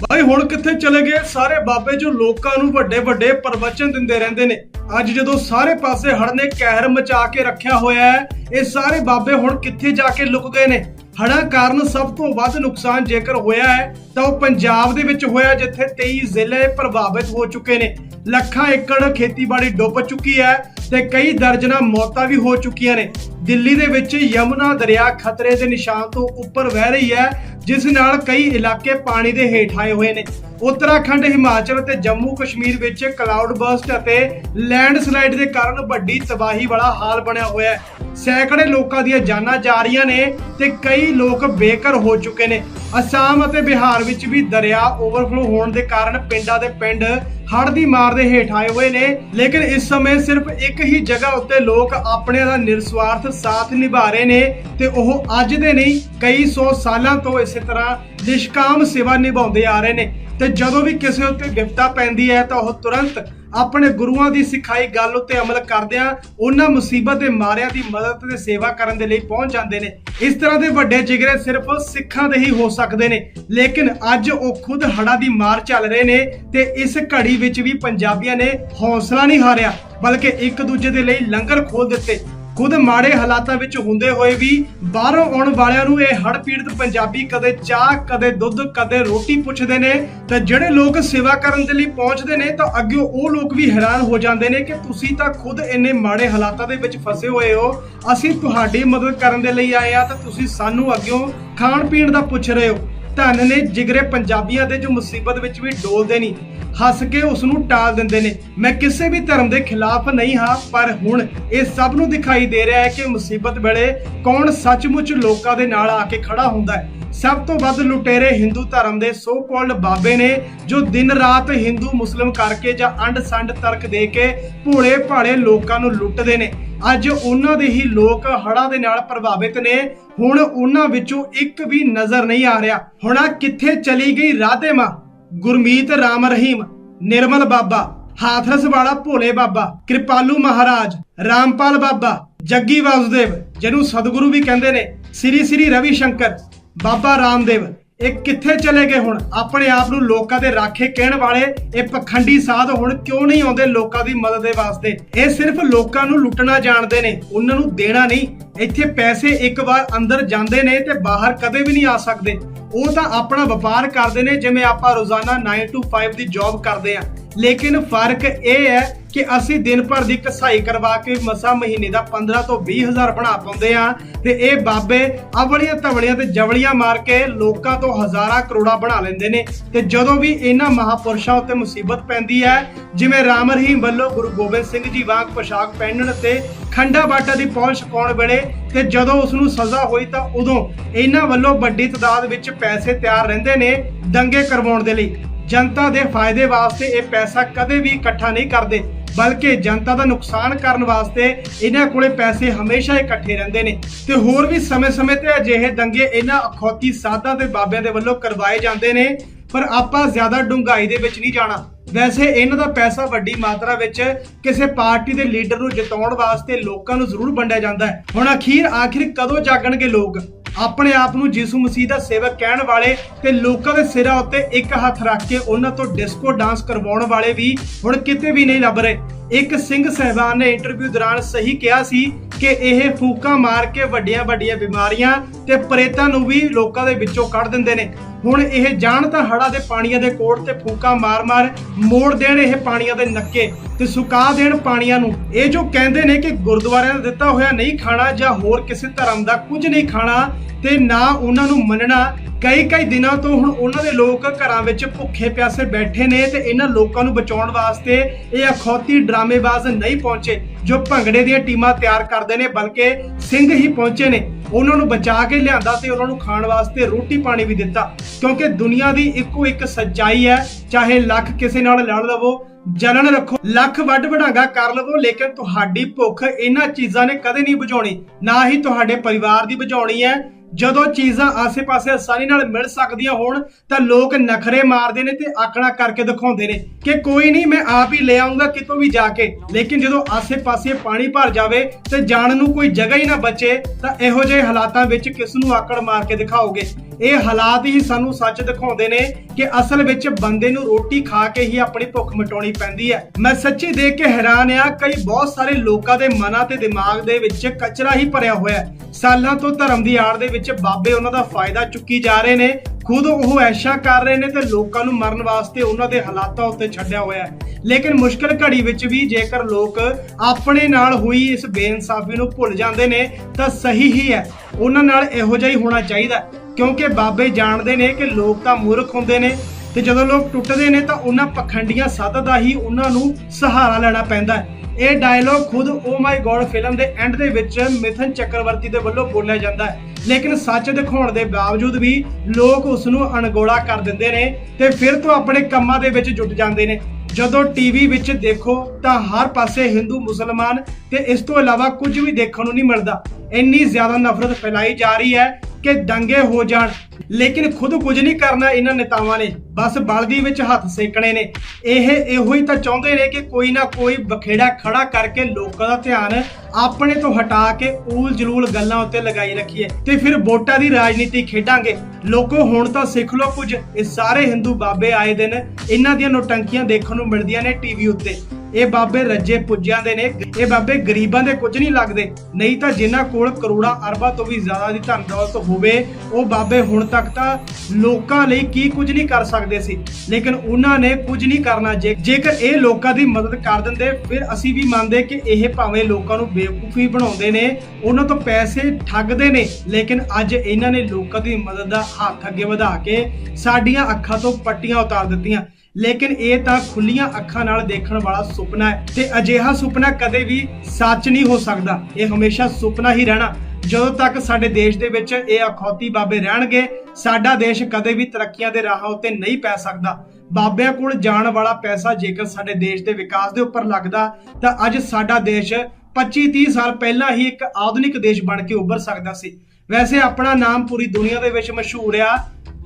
ਭਾਈ, ਹੁਣ ਕਿੱਥੇ ਚਲੇ ਗਏ? ਸਾਰੇ ਬਾਬੇ ਜੋ ਲੋਕਾਂ ਨੂੰ ਵੱਡੇ ਵੱਡੇ ਪ੍ਰਵਚਨ ਦਿੰਦੇ ਰਹਿੰਦੇ ਨੇ। ਅੱਜ ਜਦੋਂ ਸਾਰੇ ਪਾਸੇ ਹੜ੍ਹ ਨੇ ਕਹਿਰ ਮਚਾ ਕੇ ਰੱਖਿਆ ਹੋਇਆ ਹੈ, ਇਹ ਸਾਰੇ ਬਾਬੇ ਹੁਣ ਕਿੱਥੇ ਜਾ ਕੇ ਲੁਕ ਗਏ ਨੇ? ਹੜ੍ਹਾਂ ਕਾਰਨ ਸਭ ਤੋਂ ਵੱਧ ਨੁਕਸਾਨ ਜੇਕਰ ਹੋਇਆ ਹੈ, ਤਾਂ ਉਹ ਪੰਜਾਬ ਦੇ ਵਿੱਚ ਹੋਇਆ, ਜਿੱਥੇ 23 ਜ਼ਿਲ੍ਹੇ ਪ੍ਰਭਾਵਿਤ ਹੋ ਚੁੱਕੇ ਨੇ। ਲੱਖਾਂ ਏਕੜ ਖੇਤੀਬਾੜੀ ਡੁੱਬ ਚੁੱਕੀ ਹੈ ਤੇ ਕਈ ਦਰਜਨਾਂ ਮੌਤਾਂ ਵੀ ਹੋ ਚੁੱਕੀਆਂ ਨੇ। ਦਿੱਲੀ ਦੇ ਵਿੱਚ ਯਮੁਨਾ ਦਰਿਆ ਖਤਰੇ ਦੇ ਨਿਸ਼ਾਨ ਤੋਂ ਉੱਪਰ ਵਹਿ ਰਹੀ ਹੈ ਜਿਸ ਨਾਲ ਕਈ ਇਲਾਕੇ ਪਾਣੀ ਦੇ ਹੇਠ ਆਏ ਹੋਏ ਨੇ। ਉੱਤਰਾਖੰਡ, ਹਿਮਾਚਲ ਤੇ ਜੰਮੂ ਕਸ਼ਮੀਰ ਵਿੱਚ ਕਲਾਊਡ ਬਰਸਟ ਅਤੇ ਲੈਂਡਸਲਾਈਡ ਦੇ ਕਾਰਨ ਵੱਡੀ ਤਬਾਹੀ ਵਾਲਾ ਹਾਲ ਬਣਿਆ ਹੋਇਆ ਹੈ। ਸੈਂਕੜੇ ਲੋਕਾਂ ਦੀਆਂ ਜਾਨਾਂ ਜਾ ਰਹੀਆਂ ਨੇ ਤੇ ਕਈ ਲੋਕ ਬੇਘਰ ਹੋ ਚੁੱਕੇ ਨੇ। ਅਸਾਮ ਅਤੇ ਬਿਹਾਰ ਵਿੱਚ ਵੀ ਦਰਿਆ ਓਵਰਫਲੋ ਹੋਣ ਦੇ ਕਾਰਨ ਪਿੰਡਾਂ ਦੇ ਪਿੰਡ ਹੜ੍ਹ ਦੀ ਮਾਰ ਦੇ ਹੇਠ ਆਏ ਹੋਏ ਨੇ। ਲੇਕਿਨ ਇਸ ਸਮੇਂ ਸਿਰਫ ਇੱਕ ਹੀ ਜਗ੍ਹਾ ਉੱਤੇ ਲੋਕ ਆਪਣੇ ਦਾ ਨਿਰਸਵਾਰਥ ਸਾਥ ਨਿਭਾ ਰਹੇ ਨੇ ਤੇ ਉਹ ਅੱਜ ਦੇ ਨਹੀਂ, ਕਈ ਸੌ ਸਾਲਾਂ ਤੋਂ ਇਸੇ ਤਰ੍ਹਾਂ ਨਿਸ਼ਕਾਮ ਸੇਵਾ ਨਿਭਾਉਂਦੇ ਆ ਰਹੇ ਨੇ। ਤੇ ਜਦੋਂ ਵੀ ਕਿਸੇ ਉੱਤੇ ਵਿਪਤਾ ਪੈਂਦੀ ਹੈ ਤਾਂ ਉਹ ਤੁਰੰਤ ਆਪਣੇ ਗੁਰੂਆਂ ਦੀ ਸਿਖਾਈ ਗੱਲ ਉੱਤੇ ਅਮਲ ਕਰਦਿਆਂ ਉਹਨਾਂ ਮੁਸੀਬਤ ਦੇ ਮਾਰਿਆਂ ਦੀ ਮਦਦ ਤੇ ਸੇਵਾ ਕਰਨ ਦੇ ਲਈ ਪਹੁੰਚ ਜਾਂਦੇ ਨੇ। ਇਸ ਤਰ੍ਹਾਂ ਦੇ ਵੱਡੇ ਜਿਗਰੇ ਸਿਰਫ ਸਿੱਖਾਂ ਦੇ ਹੀ ਹੋ ਸਕਦੇ ਨੇ। ਲੇਕਿਨ ਅੱਜ ਉਹ ਖੁਦ ਹੜਾ ਦੀ ਮਾਰ ਚੱਲ ਰਹੇ ਨੇ ਤੇ ਇਸ ਘੜੀ ਵਿੱਚ ਵੀ ਪੰਜਾਬੀਆਂ ਨੇ ਹੌਸਲਾ ਨਹੀਂ ਹਾਰਿਆ, ਬਲਕਿ ਇੱਕ ਦੂਜੇ ਦੇ ਲਈ ਲੰਗਰ ਖੋਲ ਦਿੱਤੇ। ਖੁਦ ਮਾੜੇ ਹਾਲਾਤਾਂ ਵਿੱਚ ਹੁੰਦੇ ਹੋਏ ਵੀ ਬਾਹਰੋਂ ਆਉਣ ਵਾਲਿਆਂ ਨੂੰ ਇਹ ਹੜ ਪੀੜਤ ਪੰਜਾਬੀ ਕਦੇ ਚਾਹ, ਕਦੇ ਦੁੱਧ, ਕਦੇ ਰੋਟੀ ਪੁੱਛਦੇ ਨੇ, ਤੇ ਜਿਹੜੇ ਲੋਕ ਸੇਵਾ ਕਰਨ ਦੇ ਲਈ ਪਹੁੰਚਦੇ ਨੇ, ਤਾਂ ਅੱਗੇ ਉਹ ਲੋਕ ਵੀ ਹੈਰਾਨ ਹੋ ਜਾਂਦੇ ਨੇ ਕਿ ਤੁਸੀਂ ਤਾਂ ਖੁਦ ਇੰਨੇ ਮਾੜੇ ਹਾਲਾਤਾਂ ਦੇ ਵਿੱਚ ਫਸੇ ਹੋਏ ਹੋ, ਅਸੀਂ ਤੁਹਾਡੀ ਮਦਦ ਕਰਨ ਦੇ ਲਈ ਆਏ ਆ ਤਾਂ ਤੁਸੀਂ ਸਾਨੂੰ ਅੱਗਿਓਂ ਖਾਣ ਪੀਣ ਦਾ ਪੁੱਛ ਰਹੇ ਹੋ। ਧੰਨ ਨੇ ਜਿਗਰੇ ਪੰਜਾਬੀਆਂ ਦੇ ਜੋ ਮੁਸੀਬਤ ਵਿੱਚ ਵੀ ਡੋਲਦੇ ਨਹੀਂ। ਹੱਸ ਕੇ ਉਸ ਨੂੰ ਟਾਲ ਦਿੰਦੇ ਨੇ। ਮੈਂ ਕਿਸੇ ਵੀ ਧਰਮ ਦੇ ਖਿਲਾਫ ਨਹੀਂ ਹਾਂ, ਪਰ ਹੁਣ ਇਹ ਸਭ ਨੂੰ ਦਿਖਾਈ ਦੇ ਰਿਹਾ ਹੈ ਕਿ ਮੁਸੀਬਤ ਵੇਲੇ ਕੌਣ ਸੱਚਮੁੱਚ ਲੋਕਾਂ ਦੇ ਨਾਲ ਆ ਕੇ ਖੜਾ ਹੁੰਦਾ ਹੈ। ਸਭ ਤੋਂ ਵੱਧ ਲੁਟੇਰੇ ਹਿੰਦੂ ਧਰਮ ਦੇ ਸੋ ਕਾਲਡ ਬਾਬੇ ਨੇ, ਜੋ ਦਿਨ ਰਾਤ ਹਿੰਦੂ ਮੁਸਲਮ ਕਰਕੇ ਜਾਂ ਅੰਡ ਸੰਡ ਤਰਕ ਦੇ ਕੇ ਭੋਲੇ ਭਾਲੇ ਲੋਕਾਂ ਨੂੰ ਲੁੱਟਦੇ ਨੇ। ਅੱਜ ਉਹਨਾਂ ਦੇ ਹੀ ਲੋਕ ਹੜਾਂ ਦੇ ਨਾਲ ਪ੍ਰਭਾਵਿਤ ਨੇ। ਹੁਣ ਉਹਨਾਂ ਵਿੱਚੋਂ ਇੱਕ ਵੀ ਨਜ਼ਰ ਨਹੀਂ ਆ ਰਿਹਾ। ਹੁਣ ਆਹ ਕਿੱਥੇ ਚਲੀ ਗਈ ਰਾਧੇ ਮਾਂ? ਗੁਰਮੀਤ ਰਾਮ ਰਹੀਮ, ਨਿਰਮਲ ਬਾਬਾ, ਹਾਥਰਸ ਵਾਲਾ ਭੋਲੇ ਬਾਬਾ, ਕਿਰਪਾਲੂ ਮਹਾਰਾਜ, ਰਾਮਪਾਲ ਬਾਬਾ, ਜੱਗੀ ਵਾਸੁਦੇਵ, ਜਿਹਨੂੰ ਸਤਿਗੁਰੂ ਵੀ ਕਹਿੰਦੇ ਨੇ, ਸ੍ਰੀ ਸ੍ਰੀ ਰਵੀ ਸ਼ੰਕਰ, ਬਾਬਾ ਰਾਮਦੇਵ। ਇਹ ਕਿੱਥੇ ਚਲੇ ਗਏ ਹੁਣ? ਆਪਣੇ ਆਪ ਨੂੰ ਲੋਕਾਂ ਦੇ ਰਾਖੇ ਕਹਿਣ ਵਾਲੇ ਇਹ ਪਖੰਡੀ ਸਾਧ ਹੁਣ ਕਿਉਂ ਨਹੀਂ ਆਉਂਦੇ ਲੋਕਾਂ ਦੀ ਮਦਦ ਦੇ ਵਾਸਤੇ? ਇਹ ਸਿਰਫ ਲੋਕਾਂ ਨੂੰ ਲੁੱਟਣਾ ਜਾਣਦੇ ਨੇ, ਉਹਨਾਂ ਨੂੰ ਦੇਣਾ ਨਹੀਂ। ਇੱਥੇ ਪੈਸੇ ਇੱਕ ਵਾਰ ਅੰਦਰ ਜਾਂਦੇ ਨੇ ਤੇ ਬਾਹਰ ਕਦੇ ਵੀ ਨਹੀਂ ਆ ਸਕਦੇ। ਉਹ ਤਾਂ ਆਪਣਾ ਵਪਾਰ ਕਰਦੇ ਨੇ, ਜਿਵੇਂ ਆਪਾਂ ਰੋਜ਼ਾਨਾ 9 to 5 ਦੀ ਜੌਬ ਕਰਦੇ ਆ ਲੇਕਿਨ ਫ਼ਰਕ ਇਹ ਹੈ ਕਿ ਅਸੀਂ ਦਿਨ ਭਰ ਦੀ ਕਸਾਈ ਕਰਵਾ ਕੇ ਮਸਾ ਮਹੀਨੇ ਦਾ 15 ਤੋਂ 20 ਬਣਾ ਪਾਉਂਦੇ ਆ ਤੇ ਇਹ ਬਾਬੇ ਅਵਲੀਆਂ ਤਵਲੀਆਂ ਤੇ ਜਵਲੀਆਂ ਮਾਰ ਕੇ ਲੋਕਾਂ ਤੋਂ ਹਜ਼ਾਰਾਂ ਕਰੋੜਾਂ ਬਣਾ ਲੈਂਦੇ ਨੇ। ਤੇ ਜਦੋਂ ਵੀ ਇਹਨਾਂ ਮਹਾਪੁਰਸ਼ਾਂ ਉੱਤੇ ਮੁਸੀਬਤ ਪੈਂਦੀ ਹੈ, ਜਿਵੇਂ ਰਾਮ ਰਹੀਮ ਵੱਲੋਂ ਗੁਰੂ ਗੋਬਿੰਦ ਸਿੰਘ ਜੀ ਵਾਂਗ ਪੋਸ਼ਾਕ ਪਹਿਨਣ ਤੇ ਖੰਡਾ ਬਾਟਾ ਦੀ ਪਹੁੰਚ ਛਕਾਉਣ ਵੇਲੇ ਤੇ ਜਦੋਂ ਉਸ ਨੂੰ ਸਜ਼ਾ ਹੋਈ ਤਾਂ ਉਦੋਂ ਇਹਨਾਂ ਵੱਲੋਂ ਵੱਡੀ ਤਦਾਦ ਵਿੱਚ ਪੈਸੇ ਤਿਆਰ ਰਹਿੰਦੇ ਨੇ ਦੰਗੇ ਕਰਵਾਉਣ ਦੇ ਲਈ। ਜਨਤਾ ਦੇ ਫਾਇਦੇ ਵਾਸਤੇ ਇਹ ਪੈਸਾ ਕਦੇ ਵੀ ਇਕੱਠਾ ਨਹੀਂ ਕਰਦੇ, ਬਲਕਿ ਜਨਤਾ ਦਾ ਨੁਕਸਾਨ ਕਰਨ ਵਾਸਤੇ ਇਹਨਾਂ ਕੋਲੇ ਪੈਸੇ ਹਮੇਸ਼ਾ ਇਕੱਠੇ ਰਹਿੰਦੇ ਨੇ। ਤੇ ਹੋਰ ਵੀ ਸਮੇਂ-ਸਮੇਂ ਤੇ ਅਜਿਹੇ ਦੰਗੇ ਇਹਨਾਂ ਅਖੌਤੀ ਸਾਧਾਂ ਤੇ ਬਾਬਿਆਂ ਦੇ ਵੱਲੋਂ ਕਰਵਾਏ ਜਾਂਦੇ ਨੇ। ਪਰ ਆਪਾਂ ਜ਼ਿਆਦਾ ਡੂੰਘਾਈ ਦੇ ਵਿੱਚ ਨਹੀਂ ਜਾਣਾ। ਵੈਸੇ ਇਹਨਾਂ ਦਾ ਪੈਸਾ ਵੱਡੀ ਮਾਤਰਾ ਵਿੱਚ ਕਿਸੇ ਪਾਰਟੀ ਦੇ ਲੀਡਰ ਨੂੰ ਜਿਤਾਉਣ ਵਾਸਤੇ ਲੋਕਾਂ ਨੂੰ ਜ਼ਰੂਰ ਵੰਡਿਆ ਜਾਂਦਾ ਹੈ। ਹੁਣ ਅਖੀਰ ਆਖਿਰ ਕਦੋਂ ਜਾਗਣਗੇ ਲੋਕ? ਆਪਣੇ ਆਪ ਨੂੰ ਯਿਸੂ ਮਸੀਹ ਦਾ ਸੇਵਕ ਕਹਿਣ ਵਾਲੇ ਤੇ ਲੋਕਾਂ ਦੇ ਸਿਰਾਂ ਉੱਤੇ ਇੱਕ ਹੱਥ ਰੱਖ ਕੇ ਉਹਨਾਂ ਤੋਂ ਡਿਸਕੋ ਡਾਂਸ ਕਰਵਾਉਣ ਵਾਲੇ ਵੀ ਹੁਣ ਕਿਤੇ ਵੀ ਨਹੀਂ ਲੱਭ ਰਹੇ। ਇੱਕ ਸਿੰਘ ਸਹਿਬਾਨ ਨੇ ਇੰਟਰਵਿਊ ਦੌਰਾਨ ਸਹੀ ਕਿਹਾ ਸੀ ਕਿ ਇਹ ਫੂਕਾਂ ਮਾਰ ਕੇ ਵੱਡੀਆਂ ਵੱਡੀਆਂ ਬਿਮਾਰੀਆਂ ਤੇ ਪ੍ਰੇਤਾਂ ਨੂੰ ਵੀ ਲੋਕਾਂ ਦੇ ਵਿੱਚੋਂ ਕੱਢ ਦਿੰਦੇ ਨੇ। ਹੁਣ ਇਹ ਜਾਣ ਤਾਂ ਹੜਾ ਦੇ ਪਾਣੀਆਂ ਦੇ ਕੋਟ ਤੇ ਫੂਕਾਂ ਮਾਰ-ਮਾਰ ਮੋੜ ਦੇਣ ਇਹ ਪਾਣੀਆਂ ਦੇ ਨੱਕੇ ਤੇ ਸੁਕਾ ਦੇਣ ਪਾਣੀਆਂ ਨੂੰ। ਇਹ ਜੋ ਕਹਿੰਦੇ ਨੇ ਕਿ ਗੁਰਦੁਆਰਿਆਂ ਦਾ ਦਿੱਤਾ ਹੋਇਆ ਨਹੀਂ ਖਾਣਾ ਜਾਂ ਹੋਰ ਕਿਸੇ ਧਰਮ ਦਾ ਕੁਝ ਨਹੀਂ ਖਾਣਾ ਤੇ ਨਾ ਉਹਨਾਂ ਨੂੰ ਮੰਨਣਾ। ਕਈ ਕਈ ਦਿਨਾਂ ਤੋਂ ਹੁਣ ਉਹਨਾਂ ਦੇ ਲੋਕ ਘਰਾਂ ਵਿੱਚ ਭੁੱਖੇ ਪਿਆਸੇ ਬੈਠੇ ਨੇ ਤੇ ਇਹਨਾਂ ਲੋਕਾਂ ਨੂੰ ਬਚਾਉਣ ਵਾਸਤੇ ਇਹ ਅਖੌਤੀ ਡਰਾਮੇਬਾਜ਼ ਨਹੀਂ ਪਹੁੰਚੇ, ਜੋ ਭੰਗੜੇ ਦੀਆਂ ਟੀਮਾਂ ਤਿਆਰ ਕਰਦੇ ਨੇ, ਬਲਕਿ ਸਿੰਘ ਹੀ ਪਹੁੰਚੇ ਨੇ। ਉਹਨਾਂ ਨੂੰ ਬਚਾ ਕੇ ਲਿਆਂਦਾ ਤੇ ਉਹਨਾਂ ਨੂੰ ਖਾਣ ਵਾਸਤੇ ਰੋਟੀ ਪਾਣੀ ਵੀ ਦਿੱਤਾ, ਕਿਉਂਕਿ ਦੁਨੀਆ ਦੀ ਇੱਕੋ ਇੱਕ ਸੱਚਾਈ ਹੈ, ਚਾਹੇ ਲੱਖ ਕਿਸੇ ਨਾਲ ਲੜ ਲਵੋ ਜਲਨ ਰੱਖੋ। ਲੱਖ ਵੱਡ ਵਡਾਂਗਾ ਕਰ ਲਵੋ, ਲੇਕਿਨ ਤੁਹਾਡੀ ਭੁੱਖ ਇਹਨਾਂ ਚੀਜ਼ਾਂ ਨੇ ਕਦੇ ਨਹੀਂ ਬੁਝਾਉਣੀ। ਨਾ ਹੀ ਤੁਹਾਡੇ ਪਰਿਵਾਰ ਦੀ ਬੁਝਾਉਣੀ ਹੈ ਜਦੋਂ ਚੀਜ਼ਾਂ ਆਸੇ-ਪਾਸੇ ਆਸਾਨੀ ਨਾਲ ਮਿਲ ਸਕਦੀਆਂ ਹੋਣ, ਤਾਂ ਲੋਕ ਨਖਰੇ ਮਾਰਦੇ ਨੇ ਤੇ ਆਕੜਾ ਕਰਕੇ ਦਿਖਾਉਂਦੇ ਨੇ ਕਿ ਕੋਈ ਨਹੀਂ, ਮੈਂ ਆਪ ਹੀ ਲੈ ਆਉਂਗਾ ਕਿਤੋਂ ਵੀ ਜਾ ਕੇ। ਲੇਕਿਨ ਜਦੋਂ ਆਸੇ-ਪਾਸੇ ਪਾਣੀ ਭਰ ਜਾਵੇ ਤੇ ਜਾਣ ਨੂੰ ਕੋਈ ਜਗ੍ਹਾ ਹੀ ਨਾ ਬਚੇ, ਤਾਂ ਇਹੋ ਜਿਹੇ ਹਾਲਾਤਾਂ ਵਿੱਚ ਕਿਸ ਨੂੰ ਆਕੜ ਮਾਰ ਕੇ ਦਿਖਾਓਗੇ? ਇਹ ਹਾਲਾਤ ਹੀ ਸਾਨੂੰ ਸੱਚ ਦਿਖਾਉਂਦੇ ਨੇ ਕਿ ਅਸਲ ਵਿੱਚ ਬੰਦੇ ਨੂੰ ਰੋਟੀ ਖਾ ਕੇ ਹੀ ਆਪਣੀ ਭੁੱਖ ਮਿਟਾਉਣੀ ਪੈਂਦੀ ਹੈ। ਮੈਂ ਸੱਚੀ ਦੇਖ ਕੇ ਹੈਰਾਨ ਆ, ਕਈ ਬਹੁਤ ਸਾਰੇ ਲੋਕਾਂ ਦੇ ਮਨਾਂ ਤੇ ਦਿਮਾਗ ਦੇ ਵਿੱਚ ਕਚਰਾ ਹੀ ਭਰਿਆ ਹੋਇਆ ਹੈ। ਸਾਲਾਂ ਤੋਂ ਧਰਮ ਦੀ ਆੜ ਦੇ ਵਿੱਚ ਬਾਬੇ ਉਹਨਾਂ ਦਾ ਫਾਇਦਾ ਚੁੱਕੀ ਜਾ ਰਹੇ ਨੇ, ਖੁਦ ਉਹ ਐਸ਼ਾ ਕਰ ਰਹੇ ਨੇ ਤੇ ਲੋਕਾਂ ਨੂੰ ਮਰਨ ਵਾਸਤੇ ਉਹਨਾਂ ਦੇ ਹਾਲਾਤਾਂ ਉੱਤੇ ਛੱਡਿਆ ਹੋਇਆ ਹੈ। ਲੇਕਿਨ ਮੁਸ਼ਕਲ ਘੜੀ ਵਿੱਚ ਵੀ ਜੇਕਰ ਲੋਕ ਆਪਣੇ ਨਾਲ ਹੋਈ ਇਸ ਬੇਇਨਸਾਫੀ ਨੂੰ ਭੁੱਲ ਜਾਂਦੇ ਨੇ, ਤਾਂ ਸਹੀ ਹੀ ਹੈ। ਉਹਨਾਂ ਨਾਲ ਇਹੋ ਜਿਹਾ ਹੀ ਹੋਣਾ ਚਾਹੀਦਾ ਕਿਉਂਕਿ ਬਾਬੇ ਜਾਣਦੇ ਨੇ ਕਿ ਲੋਕ ਤਾਂ ਮੂਰਖ ਹੁੰਦੇ ਨੇ ਤੇ ਜਦੋਂ ਲੋਕ ਟੁੱਟਦੇ ਨੇ ਤਾਂ ਉਹਨਾਂ ਪਖੰਡੀਆਂ ਸੱਤ ਦਾ ਹੀ ਉਹਨਾਂ ਨੂੰ ਸਹਾਰਾ ਲੈਣਾ ਪੈਂਦਾ ਹੈ। ਇਹ ਡਾਇਲੌਗ ਖੁਦ ਓ ਮਾਈ ਗॉड ਫਿਲਮ ਦੇ ਐਂਡ ਦੇ ਵਿੱਚ ਮਿਥਨ ਚੱਕਰਵਰਤੀ ਦੇ ਵੱਲੋਂ ਬੋਲਿਆ ਜਾਂਦਾ ਹੈ। ਲੇਕਿਨ ਸੱਚ ਦਿਖਾਉਣ ਦੇ ਬਾਵਜੂਦ ਵੀ ਲੋਕ ਉਸ ਨੂੰ ਅਣਗੋਲਾ ਕਰ ਦਿੰਦੇ ਨੇ ਤੇ ਫਿਰ ਤੋਂ ਆਪਣੇ ਕੰਮਾਂ ਦੇ ਵਿੱਚ ਜੁਟ ਜਾਂਦੇ ਨੇ। ਜਦੋਂ ਟੀਵੀ ਵਿੱਚ ਦੇਖੋ ਤਾਂ ਹਰ ਪਾਸੇ ਹਿੰਦੂ ਮੁਸਲਮਾਨ ਤੇ ਇਸ ਤੋਂ ਇਲਾਵਾ ਕੁਝ ਵੀ ਦੇਖਣ ਨੂੰ ਨਹੀਂ ਮਿਲਦਾ। ਇੰਨੀ ਜ਼ਿਆਦਾ ਨਫ਼ਰਤ ਫੈਲਾਈ ਜਾ ਰਹੀ ਹੈ ਕਿ ਦੰਗੇ ਹੋ ਜਾਣ। ਲੇਕਿਨ ਖੁਦ ਕੁਝ ਨਹੀਂ ਕਰਨਾ ਇਹਨਾਂ ਨੇਤਾਵਾਂ ਨੇ। ਬਸ ਬਲਦੀ ਵਿੱਚ ਹੱਥ ਸੇਕਣੇ ਨੇ। ਇਹ ਇਹੋ ਹੀ ਤਾਂ ਚਾਹੁੰਦੇ ਨੇ ਕਿ ਕੋਈ ਨਾ ਕੋਈ ਬਖੇੜਾ ਖੜਾ ਕਰਕੇ ਲੋਕਾਂ ਦਾ ਧਿਆਨ ਆਪਣੇ ਤੋਂ ਹਟਾ ਕੇ ਊਲ ਜਲੂਲ ਗੱਲਾਂ ਉੱਤੇ ਲਗਾਈ ਰੱਖੀਏ ਤੇ ਫਿਰ ਵੋਟਾਂ ਦੀ ਰਾਜਨੀਤੀ ਖੇਡਾਂਗੇ। ਲੋਕੋ, ਹੁਣ ਤਾਂ ਸਿੱਖ ਲਓ ਕੁਝ। ਇਹ ਸਾਰੇ ਹਿੰਦੂ ਬਾਬੇ ਆਏ ਦਿਨ ਇਹਨਾਂ ਦੀਆਂ ਨੋਟੰਕੀਆਂ ਦੇਖਣ ਨੂੰ ਮਿਲਦੀਆਂ ਨੇ ਟੀਵੀ ਉੱਤੇ। ਇਹ ਬਾਬੇ ਰੱਜੇ ਪੁੱਜਿਆਂ ਦੇ ਨੇ। ਇਹ ਬਾਬੇ ਗਰੀਬਾਂ ਦੇ ਕੁਝ ਨਹੀਂ ਲੱਗਦੇ। ਨਹੀਂ ਤਾਂ ਜਿਨ੍ਹਾਂ ਕੋਲ ਕਰੋੜਾਂ ਅਰਬਾਂ ਤੋਂ ਵੀ ਜ਼ਿਆਦਾ ਦੀ ਧਨ ਦੌਲਤ ਹੋਵੇ, ਉਹ ਬਾਬੇ ਹੁਣ ਤੱਕ ਤਾਂ ਲੋਕਾਂ ਲਈ ਕੀ ਕੁਝ ਨਹੀਂ ਕਰ ਸਕਦੇ ਸੀ। ਲੇਕਿਨ ਉਹਨਾਂ ਨੇ ਕੁਝ ਨਹੀਂ ਕਰਨਾ। ਜੇਕਰ ਇਹ ਲੋਕਾਂ ਦੀ ਮਦਦ ਕਰ ਦਿੰਦੇ, ਫਿਰ ਅਸੀਂ ਵੀ ਮੰਨਦੇ ਕਿ ਇਹ ਭਾਵੇਂ ਲੋਕਾਂ ਨੂੰ ਬੇਵਕੂਫੀ ਬਣਾਉਂਦੇ ਨੇ, ਉਹਨਾਂ ਤੋਂ ਪੈਸੇ ਠੱਗਦੇ ਨੇ। ਲੇਕਿਨ ਅੱਜ ਇਹਨਾਂ ਨੇ ਲੋਕਾਂ ਦੀ ਮਦਦ ਦਾ ਹੱਥ ਅੱਗੇ ਵਧਾ ਕੇ ਸਾਡੀਆਂ ਅੱਖਾਂ ਤੋਂ ਪੱਟੀਆਂ ਉਤਾਰ ਦਿੱਤੀਆਂ। ਲੇਕਿਨ ਇਹ ਤਾਂ ਖੁੱਲੀਆਂ ਅੱਖਾਂ ਨਾਲ ਦੇਖਣ ਵਾਲਾ ਸੁਪਨਾ ਹੈ ਤੇ ਅਜਿਹਾ ਸੁਪਨਾ ਕਦੇ ਵੀ ਸੱਚ ਨਹੀਂ ਹੋ ਸਕਦਾ। ਇਹ ਹਮੇਸ਼ਾ ਸੁਪਨਾ ਹੀ ਰਹਿਣਾ। ਜਦੋਂ ਤੱਕ ਸਾਡੇ ਦੇਸ਼ ਦੇ ਵਿੱਚ ਇਹ ਅਖੌਤੀ ਬਾਬੇ ਰਹਿਣਗੇ, ਸਾਡਾ ਦੇਸ਼ ਕਦੇ ਵੀ ਤਰੱਕੀਆਂ ਦੇ ਰਾਹਾਂ ਉੱਤੇ ਨਹੀਂ ਪੈ ਸਕਦਾ। ਬਾਬਿਆਂ ਕੋਲ ਜਾਣ ਵਾਲਾ ਪੈਸਾ ਜੇਕਰ ਸਾਡੇ ਦੇਸ਼ ਦੇ ਵਿਕਾਸ ਦੇ ਉੱਪਰ ਲੱਗਦਾ, ਤਾਂ ਅੱਜ ਸਾਡਾ ਦੇਸ਼ 25-30 ਸਾਲ ਪਹਿਲਾਂ ਹੀ ਇੱਕ ਆਧੁਨਿਕ ਦੇਸ਼ ਬਣ ਕੇ ਉੱਭਰ ਸਕਦਾ ਸੀ। ਵੈਸੇ ਆਪਣਾ ਨਾਮ ਪੂਰੀ ਦੁਨੀਆ ਦੇ ਵਿੱਚ ਮਸ਼ਹੂਰ ਆ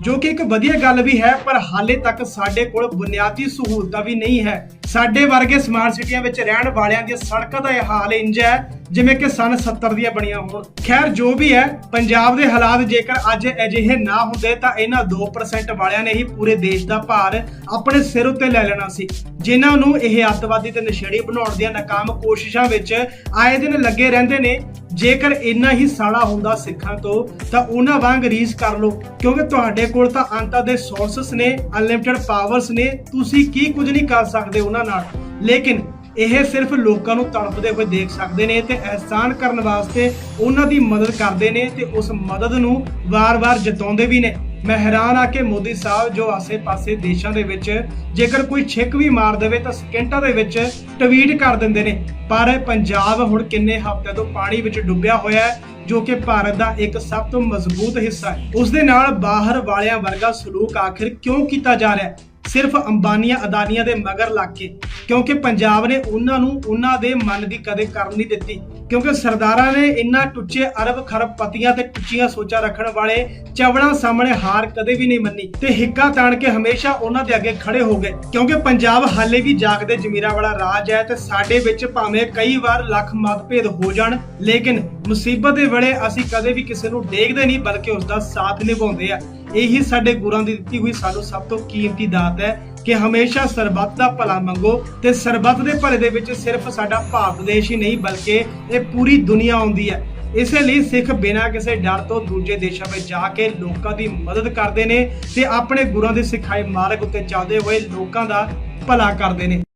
ਜੋ ਕਿ ਇੱਕ ਵਧੀਆ ਗੱਲ ਵੀ ਹੈ, ਪਰ ਹਾਲੇ ਤੱਕ ਸਾਡੇ ਕੋਲ ਬੁਨਿਆਦੀ ਸਹੂਲਤਾਂ ਵੀ ਨਹੀਂ ਹੈ। ਸਾਡੇ ਵਰਗੇ ਸਮਾਰਟ ਸਿਟੀਆਂ ਵਿੱਚ ਰਹਿਣ ਵਾਲਿਆਂ ਦੀਆਂ ਸੜਕਾਂ ਦਾ ਇਹ ਹਾਲ ਇੰਜ ਹੈ, ਜਿਵੇਂ ਕਿ ਸਨ 70 ਦੀਆਂ ਬਣੀਆਂ ਹੋਣ। ਖੈਰ, ਜੋ ਵੀ ਹੈ, ਪੰਜਾਬ ਦੇ ਹਾਲਾਤ ਜੇਕਰ ਅੱਜ ਅਜਿਹੇ ਨਾ ਹੁੰਦੇ, ਤਾਂ ਇਹਨਾਂ 2% ਵਾਲਿਆਂ ਨੇ ਹੀ ਪੂਰੇ ਦੇਸ਼ ਦਾ ਭਾਰ ਆਪਣੇ ਸਿਰ ਉੱਤੇ ਲੈ ਲੈਣਾ ਸੀ। ਜਿਨ੍ਹਾਂ ਨੂੰ ਇਹ ਅੱਤਵਾਦੀ ਤੇ ਨਸ਼ੇੜੀ ਬਣਾਉਣ ਦੀਆਂ ਨਾਕਾਮ ਕੋਸ਼ਿਸ਼ਾਂ ਵਿੱਚ ਆਏ ਦਿਨ ਲੱਗੇ ਰਹਿੰਦੇ ਨੇ, ਜੇਕਰ ਇੰਨਾ ਹੀ ਸਾੜਾ ਹੁੰਦਾ ਸਿੱਖਾਂ ਤੋਂ, ਤਾਂ ਉਹਨਾਂ ਵਾਂਗ ਰੀਸ ਕਰ ਲਓ। ਕਿਉਂਕਿ ਤੁਹਾਡੇ ਕੋਲ ਤਾਂ ਅੰਤਾਂ ਦੇ ਸੋਰਸਸ ਨੇ ਅਨਲਿਮਿਟਿਡ ਪਾਵਰਸ ਨੇ, ਤੁਸੀਂ ਕੀ ਕੁਝ ਨਹੀਂ ਕਰ ਸਕਦੇ ਉਹਨਾਂ ਨਾਲ। ਲੇਕਿਨ ਇਹ ਸਿਰਫ ਲੋਕਾਂ ਨੂੰ ਤੜਪਦੇ ਹੋਏ ਦੇਖ ਸਕਦੇ ਨੇ ਤੇ ਅਹਿਸਾਨ ਕਰਨ ਵਾਸਤੇ ਉਹਨਾਂ ਦੀ ਮਦਦ ਕਰਦੇ ਨੇ ਤੇ ਉਸ ਮਦਦ ਨੂੰ ਵਾਰ-ਵਾਰ ਜਤਾਉਂਦੇ ਵੀ ਨੇ। ਮੈਂ ਹੈਰਾਨ ਆ ਕਿ ਮੋਦੀ ਸਾਹਿਬ ਜੋ ਆਸੇ-ਪਾਸੇ ਦੇਸ਼ਾਂ ਦੇ ਵਿੱਚ ਜੇਕਰ ਕੋਈ ਛਿੱਕ ਵੀ ਮਾਰ ਦੇਵੇ ਤਾਂ ਸਕਿੰਟਾਂ ਦੇ ਵਿੱਚ ਟਵੀਟ ਕਰ ਦਿੰਦੇ ਨੇ। ਪਰ ਪੰਜਾਬ ਹੁਣ ਕਿੰਨੇ ਹਫ਼ਤਿਆਂ ਤੋਂ ਪਾਣੀ ਵਿੱਚ ਡੁੱਬਿਆ ਹੋਇਆ ਹੈ, ਜੋ ਕਿ ਭਾਰਤ ਦਾ ਇੱਕ ਸਭ ਤੋਂ ਮਜ਼ਬੂਤ ਹਿੱਸਾ ਹੈ। ਉਸ ਦੇ ਨਾਲ ਬਾਹਰ ਵਾਲਿਆਂ ਵਰਗਾ ਸਲੂਕ ਆਖਿਰ ਕਿਉਂ ਕੀਤਾ ਜਾ ਰਿਹਾ ਹੈ? ਸਿਰਫ ਅੰਬਾਨੀਆਂ ਅਦਾਨੀਆਂ ਦੇ ਮਗਰ ਲੱਗ ਕੇ, ਕਿਉਂਕਿ ਪੰਜਾਬ ਨੇ ਉਹਨਾਂ ਨੂੰ ਉਹਨਾਂ ਦੇ ਮਨ ਦੀ ਕਦੇ ਕਰਨ ਨਹੀਂ ਦਿੱਤੀ, ਕਿਉਂਕਿ ਸਰਦਾਰਾਂ ਨੇ ਇੰਨਾ ਟੁੱਚੇ ਅਰਬ ਖਰਬ ਪਤੀਆਂ ਤੇ ਟੁੱਚੀਆਂ ਸੋਚਾਂ ਰੱਖਣ ਵਾਲੇ ਚਵੜਾਂ ਸਾਹਮਣੇ ਹਾਰ ਕਦੇ ਵੀ ਨਹੀਂ ਮੰਨੀ ਤੇ ਹਿੱਕਾ ਤਾਣ ਕੇ ਹਮੇਸ਼ਾ ਉਹਨਾਂ ਦੇ ਅੱਗੇ ਖੜੇ ਹੋ ਗਏ, ਕਿਉਂਕਿ ਪੰਜਾਬ ਹਾਲੇ ਵੀ ਜਾਗਦੇ ਜ਼ਮੀਰਾਂ ਵਾਲਾ ਰਾਜ ਹੈ ਤੇ ਸਾਡੇ ਵਿੱਚ ਭਾਵੇਂ ਕਈ ਵਾਰ ਲੱਖ ਮਤਭੇਦ ਹੋ ਜਾਣ, ਲੇਕਿਨ ਮੁਸੀਬਤ ਦੇ ਵੇਲੇ ਅਸੀਂ ਕਦੇ ਵੀ ਕਿਸੇ ਨੂੰ ਡੇਗਦੇ ਨਹੀਂ, ਬਲਕਿ ਉਸ ਦਾ ਸਾਥ ਨਿਭਾਉਂਦੇ ਆ। ਇਹੀ ਸਾਡੇ ਗੁਰਾਂ ਦੀ ਦਿੱਤੀ ਹੋਈ ਸਾਨੂੰ ਸਭ ਤੋਂ ਕੀਮਤੀ ਦਾਤ ਹੈ ਕਿ ਹਮੇਸ਼ਾ ਸਰਬੱਤ ਦਾ ਭਲਾ ਮੰਗੋ ਤੇ ਸਰਬੱਤ ਦੇ ਭਲੇ ਦੇ ਵਿੱਚ ਸਿਰਫ ਸਾਡਾ ਭਾਰਤ ਦੇਸ਼ ਹੀ ਨਹੀਂ ਬਲਕਿ ਇਹ ਪੂਰੀ ਦੁਨੀਆ ਆਉਂਦੀ ਹੈ। ਇਸੇ ਲਈ ਸਿੱਖ ਬਿਨਾਂ ਕਿਸੇ ਡਰ ਤੋਂ ਦੂਜੇ ਦੇਸ਼ਾਂ ਵਿੱਚ ਜਾ ਕੇ ਲੋਕਾਂ ਦੀ ਮਦਦ ਕਰਦੇ ਨੇ ਤੇ ਆਪਣੇ ਗੁਰਾਂ ਦੇ ਸਿਖਾਏ ਮਾਰਗ ਉੱਤੇ ਚੱਲਦੇ ਹੋਏ ਲੋਕਾਂ ਦਾ ਭਲਾ ਕਰਦੇ ਨੇ।